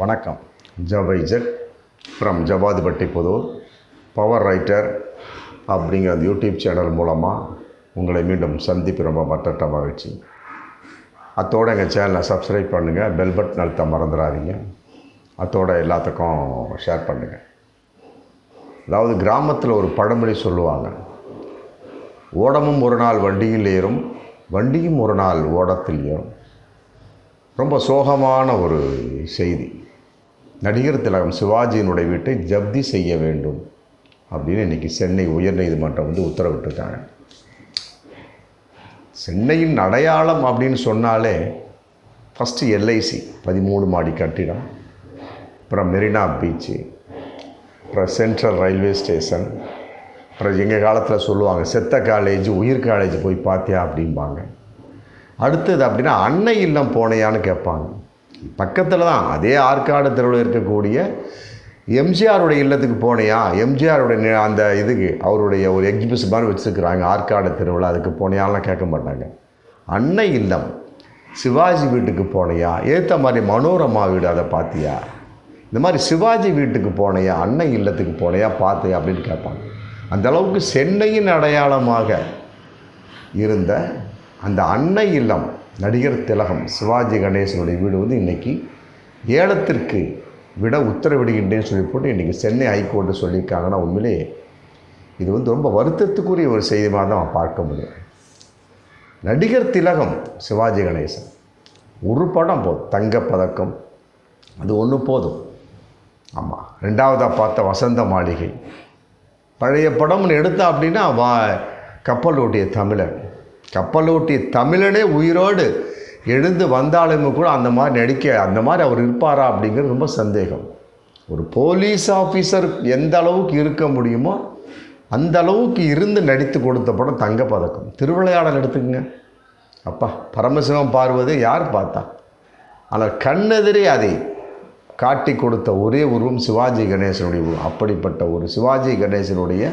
வணக்கம். ஜவைஜட் from Javadhipatti Puthur. Power writer அப்படிங்கிற அந்த யூடியூப் சேனல் மூலமாக உங்களை மீண்டும் சந்திப்பு ரொம்ப மற்ற மகிழ்ச்சி. அத்தோடு எங்கள் சேனலை சப்ஸ்கிரைப் பண்ணுங்கள் பெல் பட்டன் அழுத்த மறந்துடாதீங்க. அத்தோட எல்லாத்துக்கும் ஷேர் பண்ணுங்கள் அதாவது கிராமத்தில் ஒரு பழமொழி சொல்லுவாங்க ஓடமும் ஒரு நாள் வண்டியில் ஏறும் வண்டியும் ஒரு நாள் ஓடத்தில் ஏறும். ரொம்ப சோகமான ஒரு செய்தி. நடிகர் திலகம் சிவாஜியினுடைய வீட்டை ஜப்தி செய்ய வேண்டும் அப்படின்னு இன்றைக்கி சென்னை உயர்நீதிமன்றம் வந்து உத்தரவிட்டிருக்காங்க. சென்னையின் அடையாளம் அப்படின்னு சொன்னாலே ஃபஸ்ட்டு எல்ஐசி பதிமூணு மாடி கட்டிடம் அப்புறம் மெரினா பீச்சு அப்புறம் சென்ட்ரல் ரயில்வே ஸ்டேஷன் அப்புறம் எங்கள் காலத்தில் சொல்லுவாங்க செத்த காலேஜ் உயிர் காலேஜ் போய் பார்த்தியா அப்படிம்பாங்க. அடுத்தது அப்படின்னா அன்னை இல்லம் போனையான்னு கேட்பாங்க. பக்கத்தில் தான் அதே ஆற்காடு தெருவில் இருக்கக்கூடிய எம்ஜிஆருடைய இல்லத்துக்கு போனியா? எம்ஜிஆருடைய அந்த இதுக்கு அவருடைய ஒரு எக்ஸிபிஷன் மாதிரி வச்சுருக்குறாங்க ஆற்காடு தெருவில். அதுக்கு போனியாலாம் கேட்க மாட்டாங்க. அன்னை இல்லம் சிவாஜி வீட்டுக்கு போனியா? ஏற்ற மாதிரி மனோரமா வீடு அதை பார்த்தியா இந்த மாதிரி சிவாஜி வீட்டுக்கு போனையா? அன்னை இல்லத்துக்கு போனையா? பார்த்தியா அப்படின்னு கேட்பாங்க. அந்த அளவுக்கு சென்னையின் அடையாளமாக இருந்த அந்த அன்னை இல்லம் நடிகர் திலகம் சிவாஜி கணேசனுடைய வீடு வந்து இன்றைக்கி ஏலத்திற்கு விட உத்தரவிடுகின்றேன்னு சொல்லி போட்டு இன்றைக்கி சென்னை ஹைகோர்ட்டு சொல்லியிருக்காங்கன்னா உண்மையிலே இது வந்து ரொம்ப வருத்தத்துக்குரிய ஒரு செய்தி மாதிரி தான் பார்க்க முடியும். நடிகர் திலகம் சிவாஜி கணேசன். ஒரு படம் போதும். தங்கப்பதக்கம். அது ஒன்று போதும். ஆமாம் ரெண்டாவதாக பார்த்த வசந்த மாளிகை. பழைய படம்னு எடுத்தா அப்படின்னா வா கப்பலோட்டிய தமிழன். கப்பலோட்டி தமிழனே உயிரோடு எழுந்து வந்தாலுமே கூட அந்த மாதிரி நடிக்க அந்த மாதிரி அவர் இருப்பாரா அப்படிங்கிறது ரொம்ப சந்தேகம். ஒரு போலீஸ் ஆஃபீஸர் எந்த அளவுக்கு இருக்க முடியுமோ அந்த அளவுக்கு இருந்து நடித்து கொடுத்த படம் தங்கப்பதக்கம். திருவிளையாடல் எடுத்துக்கங்க. அப்பா பரமசிவம் பார்வதி யார் பார்த்தா? ஆனால் கண்ணெதிரே அதை காட்டி கொடுத்த ஒரே உருவம் சிவாஜி கணேசனுடைய உருவம். அப்படிப்பட்ட ஒரு சிவாஜி கணேசனுடைய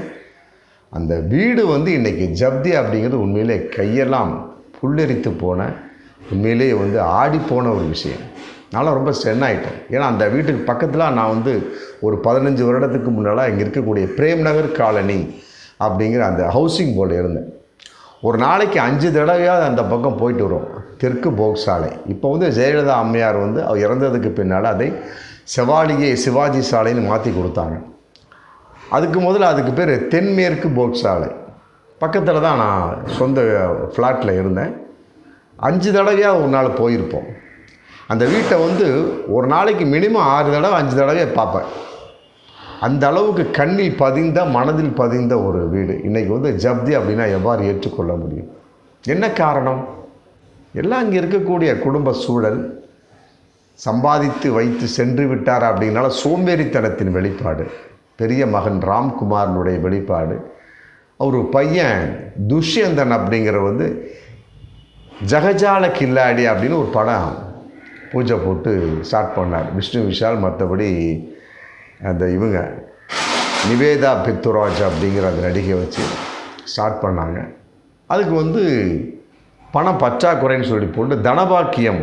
அந்த வீடு வந்து இன்றைக்கி ஜப்தி அப்படிங்கிறது உண்மையிலே கையெல்லாம் புல்லரித்து போன உண்மையிலேயே வந்து ஆடி போன ஒரு விஷயம். நான்லாம் ரொம்ப ஸ்ட்ரென் ஆகிட்டேன் ஏன்னா அந்த வீட்டுக்கு பக்கத்தில் நான் வந்து ஒரு பதினஞ்சு வருடத்துக்கு முன்னால் இங்கே இருக்கக்கூடிய பிரேம் நகர் காலனி அப்படிங்கிற அந்த ஹவுசிங் போர்டில் இருந்தேன். ஒரு நாளைக்கு அஞ்சு தடவையாவது அந்த பக்கம் போயிட்டு வரும். தெற்கு போக் சாலை இப்போ வந்து ஜெயலலிதா அம்மையார் வந்து அவர் இறந்ததுக்கு பின்னால் அதை செவாலியே சிவாஜி சாலைன்னு மாற்றி கொடுத்தாங்க. அதுக்கு முதல்ல அதுக்கு பேர் தென்மேற்கு போக் சாலை பக்கத்தில் தான் நான் சொந்த ஃப்ளாட்டில் இருந்தேன். அஞ்சு தடவையாக ஒரு நாள் போயிருப்போம். அந்த வீட்டை வந்து ஒரு நாளைக்கு மினிமம் ஆறு தடவை அஞ்சு தடவை பார்ப்பேன். அந்த அளவுக்கு கண்ணில் பதிந்த மனதில் பதிந்த ஒரு வீடு. இன்றைக்கி வந்து ஜப்தி அப்படின்னா எவ்வாறு ஏற்றுக்கொள்ள முடியும்? என்ன காரணம்? எல்லாம் இங்கே இருக்கக்கூடிய குடும்ப சூழல். சம்பாதித்து வைத்து சென்று விட்டார் அப்படின்னால சோம்பேறித்தனத்தின் வெளிப்பாடு. பெரிய மகன் ராம்குமாரனுடைய வெளிப்பாடு. அவர் பையன் துஷ்யந்தன் அப்படிங்கிற வந்து ஜகஜால கில்லாடி அப்படின்னு ஒரு படம் பூஜை போட்டு ஸ்டார்ட் பண்ணார். விஷ்ணு விஷால் மற்றபடி அந்த இவங்க நிவேதா பித்துராஜ் அப்படிங்கிற அந்த நடிகை வச்சு ஸ்டார்ட் பண்ணாங்க. அதுக்கு வந்து பணம் பற்றாக்குறைன்னு சொல்லி போட்டு தனபாக்கியம்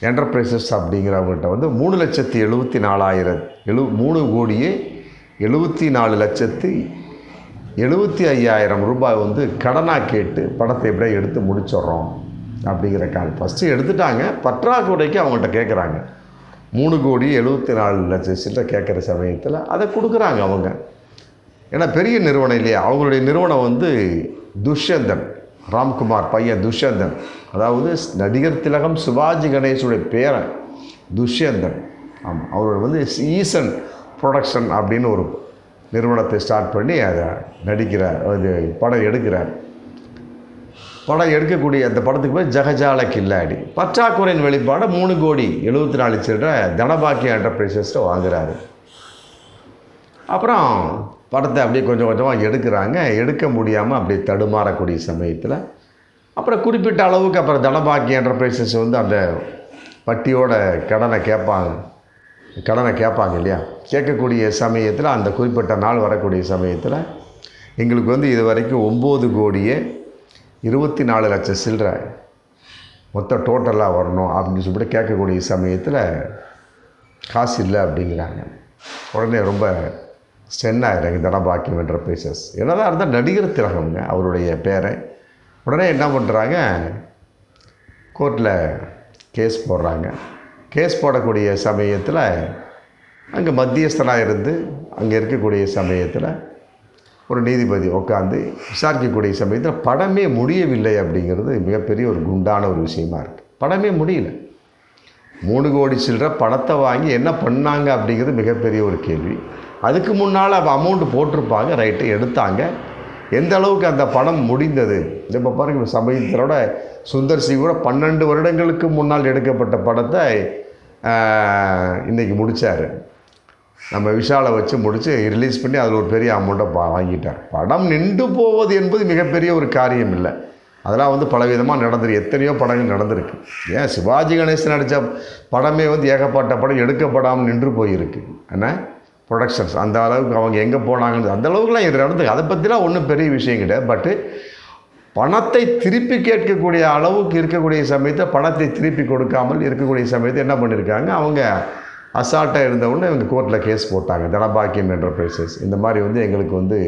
என்டர்பிரைசஸ் அப்படிங்கிறவங்கள்ட்ட வந்து மூணு லட்சத்தி எழுபத்தி நாலாயிரம் எழு மூணு கோடியே எழுபத்தி நாலு லட்சத்தி எழுபத்தி ஐயாயிரம் ரூபாய் வந்து கடனாக கேட்டு படத்தை எப்படியே எடுத்து முடிச்சிடுறோம் அப்படிங்கிற கால். ஃபஸ்ட்டு எடுத்துட்டாங்க. பற்றாக்குறைக்கு அவங்கள்ட்ட கேட்குறாங்க மூணு கோடி எழுபத்தி நாலு லட்சம் கேட்குற சமயத்தில் அதை கொடுக்குறாங்க அவங்க. ஏன்னா பெரிய நிறுவனம் இல்லையா? அவங்களுடைய நிறுவனம் வந்து துஷ்யந்தன் ராம்குமார் பையன் துஷ்யந்தன். அதாவது நடிகர் திலகம் சிவாஜி கணேசுடைய பேரன் துஷ்யந்தன். ஆமாம் அவரோட வந்து ஈசன் ப்ரொடக்ஷன் அப்படின்னு ஒரு நிறுவனத்தை ஸ்டார்ட் பண்ணி அதை நடிக்கிறார். அது படம் எடுக்கிறார். படம் எடுக்கக்கூடிய அந்த படத்துக்கு போய் ஜகஜால கில்லாடி. பற்றாக்குறையின் வெளிப்பாடு மூணு கோடி எழுபத்தி நாலு சில்லற தனபாக்கிய என்டர்பிரைசஸ்ட்டை வாங்குறாரு. அப்புறம் படத்தை அப்படியே கொஞ்சம் கொஞ்சமாக எடுக்கிறாங்க. எடுக்க முடியாமல் அப்படியே தடுமாறக்கூடிய சமயத்தில் அப்புறம் குறிப்பிட்ட அளவுக்கு அப்புறம் தனபாக்கிய என்டர்பிரைசஸ் வந்து அந்த வட்டியோட கடனை கேட்பாங்க. கடனை கேட்பாங்க இல்லையா? கேட்கக்கூடிய சமயத்தில் அந்த குறிப்பிட்ட நாள் வரக்கூடிய சமயத்தில் எங்களுக்கு வந்து இது வரைக்கும் ஒம்பது கோடியே இருபத்தி நாலு லட்சம் சில்லற மொத்தம் டோட்டலாக வரணும் அப்படின்னு சொல்லிட்டு கேட்கக்கூடிய சமயத்தில் காசு இல்லை அப்படிங்கிறாங்க. உடனே ரொம்ப ஸ்டென் ஆகிறாங்க தனபாக்கியம் என்ற பேசஸ். என்னதான் இருந்தால் நடிகர் திலகம்ங்க அவருடைய பேரை. உடனே என்ன பண்ணுறாங்க கோர்ட்டில் கேஸ் போடுறாங்க. கேஸ் போடக்கூடிய சமயத்தில் அங்கே மத்தியஸ்தனாக இருந்து அங்கே இருக்கக்கூடிய சமயத்தில் ஒரு நீதிபதி உட்காந்து விசாரிக்கக்கூடிய சமயத்தில் படமே முடியவில்லை அப்படிங்கிறது மிகப்பெரிய ஒரு குண்டான ஒரு விஷயமா இருக்குது படமே முடியல. மூணு கோடி சில்லற பணத்தை வாங்கி என்ன பண்ணாங்க அப்படிங்கிறது மிகப்பெரிய ஒரு கேள்வி. அதுக்கு முன்னால் அவள் அமௌண்ட்டு போட்டிருப்பாங்க ரைட்டு எடுத்தாங்க. எந்த அளவுக்கு அந்த பணம் முடிந்தது? இப்போ பாருங்க சமயத்திலோட சுந்தர் சி கூட பன்னெண்டு வருடங்களுக்கு முன்னால் எடுக்கப்பட்ட படத்தை இன்றைக்கி முடித்தார் நம்ம விஷாலை வச்சு முடித்து ரிலீஸ் பண்ணி அதில் ஒரு பெரிய அமௌண்ட்டை பா வாங்கிட்டார். படம் நின்று போவது என்பது மிகப்பெரிய ஒரு காரியம் இல்லை. அதெல்லாம் வந்து பலவிதமாக நடந்திருக்கு எத்தனையோ படங்கள் நடந்திருக்கு. ஏன் சிவாஜி கணேசன் நடித்த படமே வந்து ஏகப்பட்ட படம் எடுக்கப்படாமல் நின்று போயிருக்கு. என்ன? ப்ரொடக்ஷன்ஸ் அந்த அளவுக்கு அவங்க எங்கே போனாங்கன்னு அந்த அளவுக்குலாம் இது நடந்து அதை பற்றிலாம் ஒன்றும் பெரிய விஷயம் கிடையாது. பட்டு பணத்தை திருப்பி கேட்கக்கூடிய அளவுக்கு இருக்கக்கூடிய சமயத்தில் பணத்தை திருப்பி கொடுக்காமல் இருக்கக்கூடிய சமயத்தை என்ன பண்ணியிருக்காங்க அவங்க அசால்ட்டாக இருந்தவுடனே இவங்க கோர்ட்டில் கேஸ் போட்டாங்க. தனபாக்கியம் என்ற இந்த மாதிரி வந்து எங்களுக்கு வந்து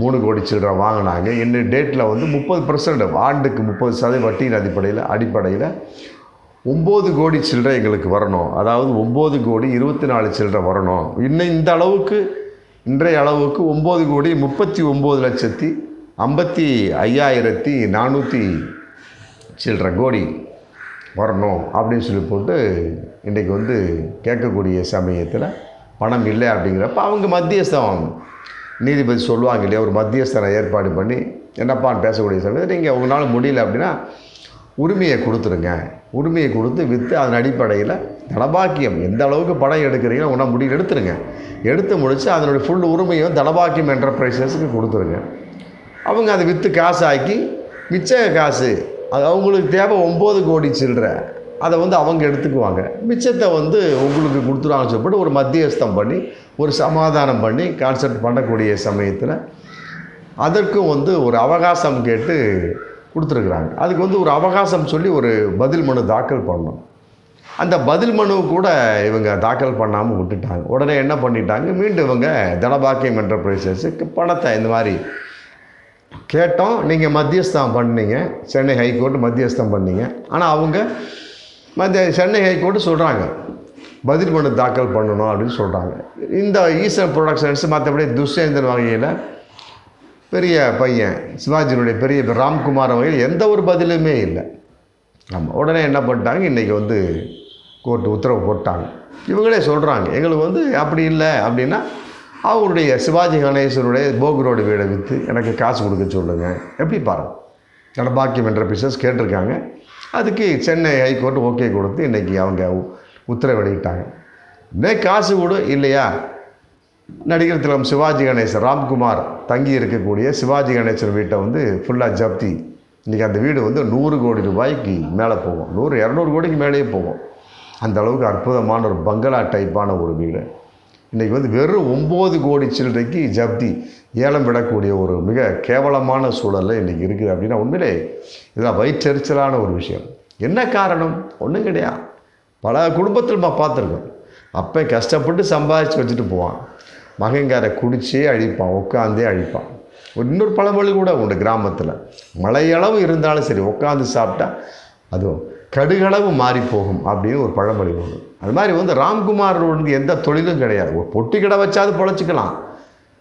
மூணு கோடி சில்லற வாங்கினாங்க. இன்னும் டேட்டில் வந்து முப்பது பர்சன்ட் ஆண்டுக்கு முப்பது சதவீத வட்டியின் அடிப்படையில் அடிப்படையில் ஒம்பது கோடி சில்லற எங்களுக்கு வரணும். அதாவது ஒம்பது கோடி இருபத்தி நாலு சில்லறை வரணும். இன்னும் இந்த அளவுக்கு இன்றைய அளவுக்கு ஒம்பது கோடி முப்பத்தி ஒம்பது லட்சத்தி ஐம்பத்தி ஐயாயிரத்தி நானூற்றி சில்லற கோடி. வரணும் அப்படின்னு சொல்லி போட்டு இன்றைக்கி வந்து கேட்கக்கூடிய சமயத்தில் பணம் இல்லை அப்படிங்கிறப்ப அவங்க மத்தியஸ்தம் நீதிபதி சொல்லுவாங்க இல்லையா ஒரு மத்தியஸ்தனை ஏற்பாடு பண்ணி என்னப்பான்னு பேசக்கூடிய சமயத்தில் நீங்கள் உங்களால் முடியல அப்படின்னா உரிமையை கொடுத்துருங்க. உரிமையை கொடுத்து விற்று அதன் அடிப்படையில் தனபாக்கியம் எந்த அளவுக்கு படம் எடுக்கிறீங்களோ உன்னால் முடியல எடுத்துருங்க. எடுத்து முடித்து அதனுடைய ஃபுல் உரிமையும் தனபாக்கியம் என்டர்பிரைசஸுக்கு கொடுத்துருங்க. அவங்க அதை விற்று காசு ஆக்கி மிச்ச காசு அது அவங்களுக்கு தேவை ஒம்பது கோடி சில்லற. அதை வந்து அவங்க எடுத்துக்குவாங்க. மிச்சத்தை வந்து உங்களுக்கு கொடுத்துருவாங்க சொல்லப்பட்டு ஒரு மத்தியஸ்தம் பண்ணி ஒரு சமாதானம் பண்ணி கான்செப்ட் பண்ணக்கூடிய சமயத்தில் அதற்கும் வந்து ஒரு அவகாசம் கேட்டு கொடுத்துருக்குறாங்க. அதுக்கு வந்து ஒரு அவகாசம் சொல்லி ஒரு பதில் மனு தாக்கல் பண்ணணும். அந்த பதில் மனு கூட இவங்க தாக்கல் பண்ணாமல் விட்டுட்டாங்க. உடனே என்ன பண்ணிட்டாங்க? மீண்டும் இவங்க தனபாக்கியம் என்டர்பிரைசஸுக்கு பணத்தை இந்த மாதிரி கேட்டோம் நீங்கள் மத்தியஸ்தம் பண்ணீங்க. சென்னை ஹைகோர்ட்டு மத்தியஸ்தம் பண்ணீங்க. ஆனால் அவங்க மத்திய சென்னை ஹைகோர்ட்டு சொல்கிறாங்க பதில் மனு தாக்கல் பண்ணணும் அப்படின்னு சொல்கிறாங்க இந்த ஈசன் ப்ரொடக்ஷன்ஸ் மற்றபடி துஷ்யேந்தன் வகையில் பெரிய பையன் சிவாஜியினுடைய பெரிய ராம்குமார் வகையில் எந்த ஒரு பதிலுமே இல்லை. ஆமாம் உடனே என்ன பண்ணிட்டாங்க இன்றைக்கி வந்து கோர்ட்டு உத்தரவு போட்டாங்க. இவங்களே சொல்கிறாங்க எங்களுக்கு வந்து அப்படி இல்லை அப்படின்னா அவருடைய சிவாஜி கணேசனுடைய போகரோடு வீடை விற்று எனக்கு காசு கொடுக்க சொல்லுங்கள் எப்படி பாருங்க. நடபாக்கியம் என்ற பிஸ்னஸ் கேட்டிருக்காங்க. அதுக்கு சென்னை ஹைகோர்ட் ஓகே கொடுத்து இன்றைக்கி அவங்க உ- உத்தரவு இன்னே காசு கொடு இல்லையா? நடிகர் திலம் சிவாஜி கணேசன் ராம்குமார் தங்கி இருக்கக்கூடிய சிவாஜி கணேசன் வீட்டை வந்து ஃபுல்லாக ஜப்தி. இன்றைக்கி அந்த வீடு வந்து நூறு கோடி ரூபாய்க்கு மேலே போகும். நூறு இரநூறு கோடிக்கு மேலேயே போகும். அந்த அளவுக்கு அற்புதமான ஒரு பங்களா டைப்பான ஒரு வீடு. இன்றைக்கி வந்து வெறும் ஒம்பது கோடி சில்லறைக்கு ஜப்தி ஏலம் விடக்கூடிய ஒரு மிக கேவலமான சூழலில் இன்றைக்கி இருக்குது அப்படின்னா உண்மையிலே இதெல்லாம் வயிற்றெரிச்சலான ஒரு விஷயம். என்ன காரணம்? ஒன்றும் கிடையாது. பல குடும்பத்தில் நம்ம பார்த்துருக்கோம். அப்போ கஷ்டப்பட்டு சம்பாதிச்சு வச்சுட்டு போவான். மகங்காரை குடிச்சே அழிப்பான் உட்காந்தே அழிப்பான். இன்னொரு பழமொழி கூட உண்டு கிராமத்தில். மழையளவு இருந்தாலும் சரி உட்காந்து சாப்பிட்டா அதுவும் கடுகளவு மாறி போகும் அப்படின்னு ஒரு பழமொழி ஒன்று அது மாதிரி வந்து ராம்குமார் வந்து எந்த தொழிலும் கிடையாது. ஒரு பொட்டி கடை வச்சாது பொழைச்சிக்கலாம்.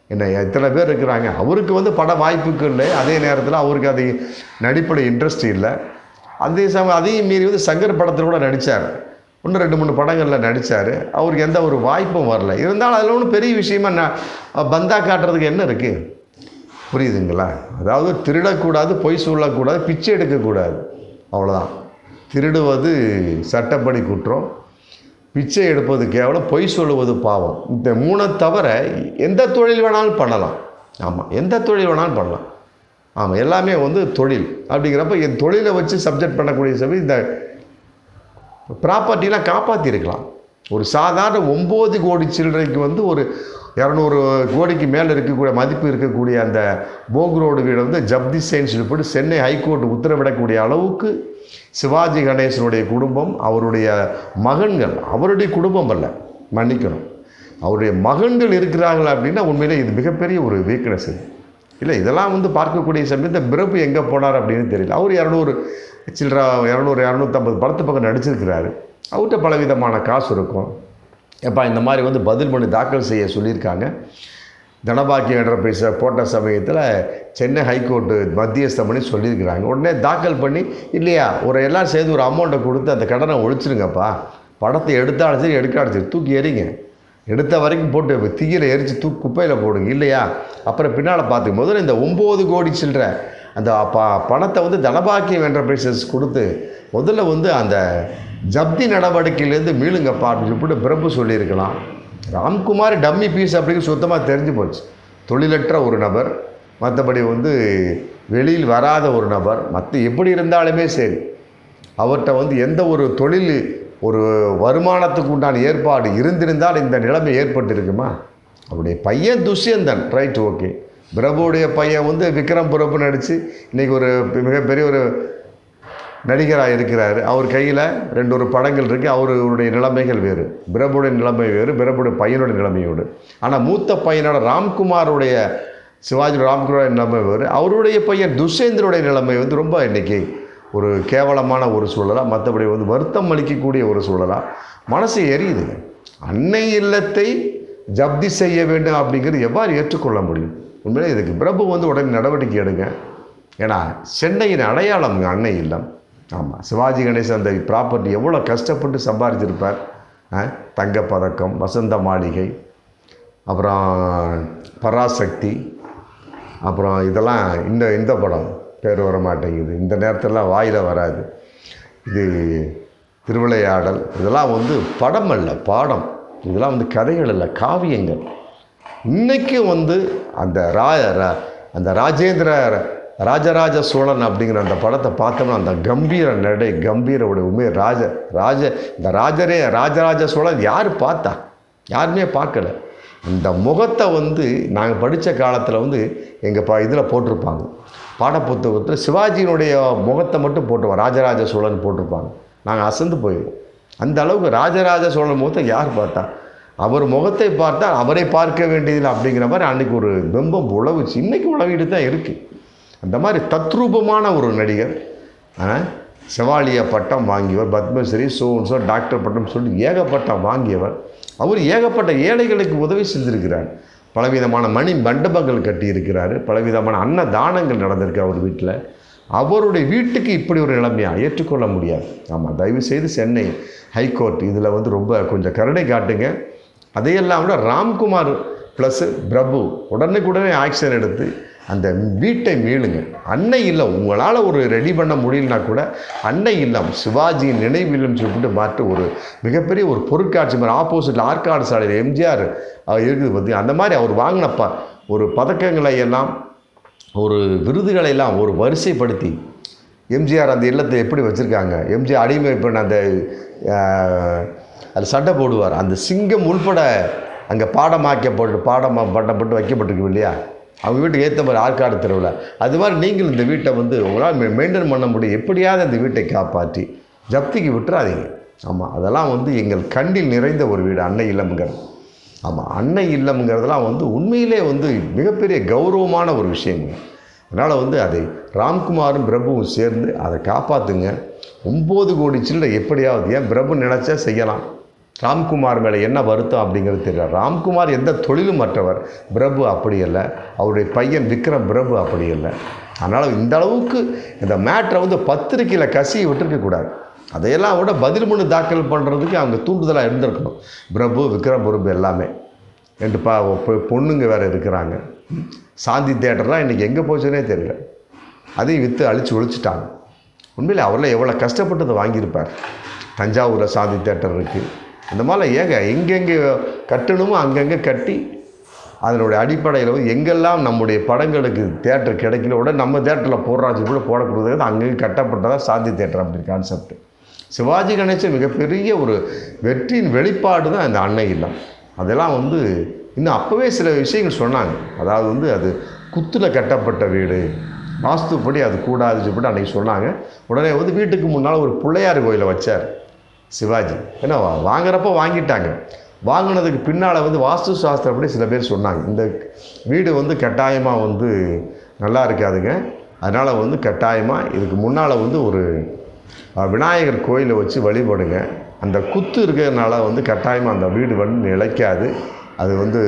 என்ன எத்தனை பேர் இருக்கிறாங்க? அவருக்கு வந்து பட வாய்ப்புக்கு இல்லை. அதே நேரத்தில் அவருக்கு அது நடிப்பட இன்ட்ரெஸ்ட் இல்லை. அதே சமயம் அதையும் மீறி வந்து சங்கர் படத்தில் கூட நடித்தார் இன்னும் ரெண்டு மூணு படங்களில் நடித்தார் அவருக்கு எந்த ஒரு வாய்ப்பும் வரல. இருந்தாலும் அதில் ஒன்றும் பெரிய விஷயமா ந பந்தா காட்டுறதுக்கு என்ன இருக்குது புரியுதுங்களா? அதாவது திருடக்கூடாது பொய் சொல்லக்கூடாது பிச்சை எடுக்கக்கூடாது. அவ்வளோதான் திருடுவது சட்டப்படி குற்றம். பிச்சை எடுப்பது கேவலம் பொய் சொல்லுவது பாவம். இந்த மூணை தவிர எந்த தொழில் வேணாலும் பண்ணலாம். ஆமாம் எந்த தொழில் வேணாலும் பண்ணலாம். ஆமாம் எல்லாமே வந்து தொழில். அப்படிங்கிறப்ப என் தொழிலை வச்சு சப்ஜெக்ட் பண்ணக்கூடிய சமயம் இந்த ப்ராப்பர்ட்டிலாம் காப்பாற்றிருக்கலாம் ஒரு சாதாரண ஒம்பது கோடி சில்லறைக்கு வந்து ஒரு இரநூறு கோடிக்கு மேலே இருக்கக்கூடிய மதிப்பு இருக்கக்கூடிய அந்த போக் ரோடு வந்து ஜப்தி செயின்ஸ் சொல்லி சென்னை ஹைகோர்ட் உத்தரவிடக்கூடிய அளவுக்கு சிவாஜி கணேசனுடைய குடும்பம் அவருடைய மகன்கள் அவருடைய குடும்பம் அல்ல மன்னிக்கணும். அவருடைய மகன்கள் இருக்கிறார்கள் அப்படின்னா உண்மையிலே இது மிகப்பெரிய ஒரு வீக்னஸ் இது இல்லை இதெல்லாம் வந்து பார்க்கக்கூடிய சமயத்தில் பிறப்பு எங்கே போனார் அப்படின்னு தெரியல. அவர் இரநூறு சில்லற இரநூறு இரநூத்தம்பது படத்து பக்கம் நடிச்சிருக்கிறாரு. அவர்கிட்ட பலவிதமான காசு இருக்கும். எப்பா இந்த மாதிரி வந்து பதில் மனு தாக்கல் செய்ய சொல்லியிருக்காங்க. தனபாக்கியம் என்டர்பிரைஸை போட்ட சமயத்தில் சென்னை ஹைகோர்ட்டு மத்தியஸ்தம் பண்ணி சொல்லியிருக்கிறாங்க. உடனே தாக்கல் பண்ணி இல்லையா ஒரு எல்லாம் சேர்ந்து ஒரு அமௌண்ட்டை கொடுத்து அந்த கடனை ஒழிச்சிருங்கப்பா. படத்தை எடுத்தாலும் சரி எடுக்காலும் சரி தூக்கி எறிங்க. எடுத்த வரைக்கும் போட்டு தீயில எரித்து தூக்கி குப்பையில் போடுங்க. இல்லையா? அப்புறம் பின்னால் பார்த்துக்கும் போது இந்த ஒம்பது கோடி சில்லற அந்த ப பணத்தை வந்து தனபாக்கியம் என்டர்பிரைசஸ் கொடுத்து முதல்ல வந்து அந்த ஜப்தி நடவடிக்கையிலேருந்து மீளுங்கப்பா அப்படின்னு சொல்லிட்டு பிரபு சொல்லியிருக்கலாம். ராம்குமார் டம்மி பீஸ் அப்படின்னு சுத்தமாக தெரிஞ்சு போச்சு. தொழிலற்ற ஒரு நபர் மற்றபடி வந்து வெளியில் வராத ஒரு நபர் மற்ற எப்படி இருந்தாலுமே சரி. அவர்கிட்ட வந்து எந்த ஒரு தொழில் ஒரு வருமானத்துக்கு உண்டான ஏற்பாடு இருந்திருந்தால் இந்த நிலைமை ஏற்பட்டிருக்குமா? அவருடைய பையன் துஷ்யந்தன் ரைட் ஓகே பிரபுவுடைய பையன் வந்து விக்ரம் பிரபு நடித்து இன்றைக்கி ஒரு மிகப்பெரிய ஒரு நடிகராக இருக்கிறார். அவர் கையில் ரெண்டு ஒரு படங்கள் இருக்குது அவருடைய நிலைமைகள் வேறு. பிரபுடைய நிலைமை வேறு பிரபுடைய பையனுடைய நிலைமையோடு ஆனால் மூத்த பையனோட ராம்குமாருடைய சிவாஜி ராம்குமார் நிலைமை வேறு. அவருடைய பையன் துஷேந்திரோடைய நிலைமை வந்து ரொம்ப இன்றைக்கி ஒரு கேவலமான ஒரு சூழலாக மற்றபடி வந்து வருத்தம் அளிக்கக்கூடிய ஒரு சூழலாக மனசு எரியுதுங்க அன்னை இல்லத்தை ஜப்தி செய்ய வேண்டும் அப்படிங்கிறது எவ்வாறு ஏற்றுக்கொள்ள முடியும்? உண்மையிலே இதுக்கு பிரபு வந்து உடனே நடவடிக்கை எடுங்க. ஏன்னா சென்னையின் அடையாளம் அன்னை இல்லம். ஆமாம் சிவாஜி கணேசன் அந்த ப்ராப்பர்ட்டி எவ்வளோ கஷ்டப்பட்டு சம்பாதிச்சிருப்பார் ஆ? தங்கப்பதக்கம் வசந்த மாளிகை அப்புறம் பராசக்தி அப்புறம் இதெல்லாம் இந்த இந்த படம் பேர் வர மாட்டேங்குது. இந்த நேரத்திலலாம் வாயில் வராது. இது திருவிளையாடல் இதெல்லாம் வந்து படம் அல்ல பாடம். இதெல்லாம் வந்து கதைகள் இல்லை காவியங்கள். இன்றைக்கும் வந்து அந்த ரா ரா- அந்த ராஜேந்திர ராஜராஜ சோழன் அப்படிங்கிற அந்த படத்தை பார்த்தோம்னா அந்த கம்பீர நடை கம்பீர உடைய உண்மை ராஜ ராஜ இந்த ராஜரே ராஜராஜ சோழன் யார் பார்த்தா? யாருமே பார்க்கல. இந்த முகத்தை வந்து நாங்கள் படித்த காலத்தில் வந்து எங்கள் ப இதில் போட்டிருப்பாங்க. பாடப்புத்தகத்தில் சிவாஜியினுடைய முகத்தை மட்டும் போட்டுருவோம் ராஜராஜ சோழன் போட்டிருப்பாங்க. நாங்கள் அசந்து போயிடுவோம். அந்த அளவுக்கு ராஜராஜ சோழன் முகத்தை யார் பார்த்தா? அவர் முகத்தை பார்த்தா அவரை பார்க்க வேண்டியதில்லை அப்படிங்கிற மாதிரி அன்றைக்கி ஒரு பிம்பம் உழவுச்சு. இன்றைக்கி உழவிட்டு தான் இருக்குது அந்த மாதிரி தத்ரூபமான ஒரு நடிகர் செவாலியா செவாலிய பட்டம் வாங்கியவர் பத்மஸ்ரீ சோன்சோ டாக்டர் பட்டம் சொல்லி ஏகப்பட்டம் வாங்கியவர். அவர் ஏகப்பட்ட ஏழைகளுக்கு உதவி செஞ்சிருக்கிறார். பலவிதமான மணி மண்டபங்கள் கட்டியிருக்கிறார். பலவிதமான அன்னதானங்கள் நடந்திருக்கு அவர் வீட்டில். அவருடைய வீட்டுக்கு இப்படி ஒரு நிலைமையாக ஏற்றுக்கொள்ள முடியாது. ஆமாம் தயவுசெய்து சென்னை ஹைகோர்ட் இதில் வந்து ரொம்ப கொஞ்சம் கருணை காட்டுங்க. அதையெல்லாம் விட ராம்குமார் ப்ளஸ்ஸு பிரபு உடனுக்குடனே ஆக்ஷன் எடுத்து அந்த வீட்டை மீளுங்க. அன்னை இல்லம் உங்களால் ஒரு ரெடி பண்ண முடியலனா கூட அன்னை இல்லம் சிவாஜியின் நினைவில்லம் சொல்லிட்டு மாற்று ஒரு மிகப்பெரிய ஒரு பொருட்காட்சி மாதிரி ஆப்போசிட்டில் ஆற்காடு சாலையில் எம்ஜிஆர் இருக்குது பற்றி அந்த மாதிரி அவர் வாங்கினப்ப ஒரு பதக்கங்களை எல்லாம் ஒரு விருதுகளை எல்லாம் ஒரு வரிசைப்படுத்தி எம்ஜிஆர் அந்த இல்லத்தை எப்படி வச்சுருக்காங்க? எம்ஜிஆர் அடிமை பெண் அந்த அது சண்டை போடுவார். அந்த சிங்கம் உள்பட அங்கே பாடமாக்கப்பட்டு பாடமாக பண்ணப்பட்டு வைக்கப்பட்டிருக்கு இல்லையா? அவங்க வீட்டுக்கு ஏற்ற மாதிரி ஆற்காடு தெருவில். அது மாதிரி நீங்கள் இந்த வீட்டை வந்து உங்களால் மெயின்டைன் பண்ண முடியும். எப்படியாவது அந்த வீட்டை காப்பாற்றி ஜப்திக்கு விட்டுறாதீங்க. ஆமாம் அதெல்லாம் வந்து எங்கள் கண்ணில் நிறைந்த ஒரு வீடு அன்னை இல்லம்ங்கிறது ஆமாம் அன்னை இல்லம்ங்கிறதெல்லாம் வந்து உண்மையிலே வந்து மிகப்பெரிய கௌரவமான ஒரு விஷயங்க அதனால் வந்து அதை ராம்குமாரும் பிரபுவும் சேர்ந்து அதை காப்பாற்றுங்க ஒம்பது கோடி சில்லறை எப்படியாவது ஏன் பிரபு நினச்சா செய்யலாம். ராம்குமார் மேலே என்ன வருத்தம் அப்படிங்கிறது தெரியல. ராம்குமார் எந்த தொழிலும் மற்றவர். பிரபு அப்படி இல்லை அவருடைய பையன் விக்ரம் பிரபு அப்படி இல்லை அதனால் இந்த அளவுக்கு இந்த மேட்ரை வந்து பத்திரிக்கையில் கசியை விட்டுருக்கக்கூடாது அதையெல்லாம் விட பதில் மனு தாக்கல் பண்ணுறதுக்கு அவங்க தூண்டுதலாக இருந்திருக்கணும். பிரபு விக்ரம் பிரபு எல்லாமே. ரெண்டு பா பொண்ணுங்க வேறு இருக்கிறாங்க. சாந்தி தேட்டர்லாம் இன்றைக்கி எங்கே போச்சுன்னே தெரியல. அதையும் விற்று அழிச்சு ஒழிச்சிட்டாங்க. உண்மையில் அவரில் எவ்வளோ கஷ்டப்பட்டு அதை வாங்கியிருப்பார். தஞ்சாவூரில் சாந்தி தேட்டர் இருக்குது இந்த மாதிரிலாம் ஏங்க எங்கெங்கே கட்டணுமோ அங்கங்கே கட்டி அதனுடைய அடிப்படையில் வந்து எங்கெல்லாம் நம்முடைய படங்களுக்கு தேட்டர் கிடைக்கல உடனே நம்ம தேட்டரில் போடுறாச்சு கூட போடக்கூடாது அங்கங்கே கட்டப்பட்டதாக சாந்தி தேட்டர் அப்படி கான்செப்ட் சிவாஜி கணேசன் மிகப்பெரிய ஒரு வெற்றியின் வெளிப்பாடு தான் இந்த அன்னை இல்லம். அதெல்லாம் வந்து இன்னும் அப்போவே சில விஷயங்கள் சொன்னாங்க. அதாவது வந்து அது குத்தில் கட்டப்பட்ட வீடு வாஸ்துப்படி அது கூடாதுன்னு சொல்லிட்டு அன்றைக்கி சொன்னாங்க. உடனே வந்து வீட்டுக்கு முன்னால் ஒரு பிள்ளையார் கோயிலை வச்சார். சிவாஜி. ஏன்னா வாங்குறப்போ வாங்கிட்டாங்க. வாங்கினதுக்கு பின்னால் வந்து வாஸ்து சாஸ்திரப்படி சில பேர் சொன்னாங்க. இந்த வீடு வந்து கட்டாயமாக வந்து நல்லா இருக்காதுங்க. அதனால் வந்து கட்டாயமாக இதுக்கு முன்னால் வந்து ஒரு விநாயகர் கோயிலை வச்சு வழிபடுங்க. அந்த குத்து இருக்கிறதுனால வந்து கட்டாயமாக அந்த வீடு வந்து நிலைக்காது. அது வந்து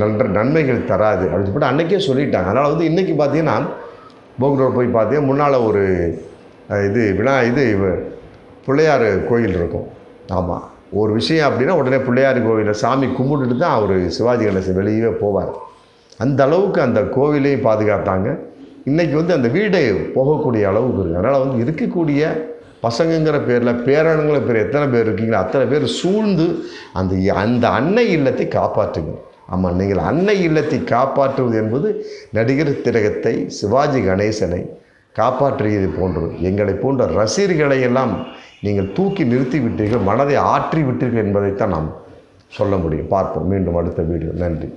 நன்ற நன்மைகள் தராது அப்படின்னு சொல்லிட்டு அன்றைக்கே சொல்லிட்டாங்க. அதனால் வந்து இன்றைக்கி பார்த்தீங்கன்னா போக்ரோட் போய் பார்த்தீங்கன்னா முன்னால் ஒரு இது வினா இது பிள்ளையார் கோயில் இருக்கும். ஆமாம் ஒரு விஷயம் அப்படின்னா உடனே பிள்ளையார் கோவிலில் சாமி கும்பிட்டுட்டு தான் அவர் சிவாஜி கணேசன் வெளியே போவார். அந்த அளவுக்கு அந்த கோவிலையும் பாதுகாத்தாங்க. இன்றைக்கி வந்து அந்த வீடை போகக்கூடிய அளவுக்கு இருக்குது அதனால் வந்து இருக்கக்கூடிய பசங்கங்கிற பேரில் பேரனுங்கிற பேர் எத்தனை பேர் இருக்கீங்களோ அத்தனை பேர் சூழ்ந்து அந்த அந்த அன்னை இல்லத்தை காப்பாற்றுங்க ஆமாம் நீங்கள் அன்னை இல்லத்தை காப்பாற்றுவது என்பது நடிகர் திலகத்தை சிவாஜி கணேசனை காப்பாற்றியது போன்றது. எங்களை போன்ற ரசிகர்களை எல்லாம் நீங்கள் தூக்கி நிறுத்தி விட்டீர்கள் மனதை ஆற்றி விட்டீர்கள் என்பதைத்தான் நாம் சொல்ல முடியும். பார்ப்போம் மீண்டும் அடுத்த வீடியோ. நன்றி.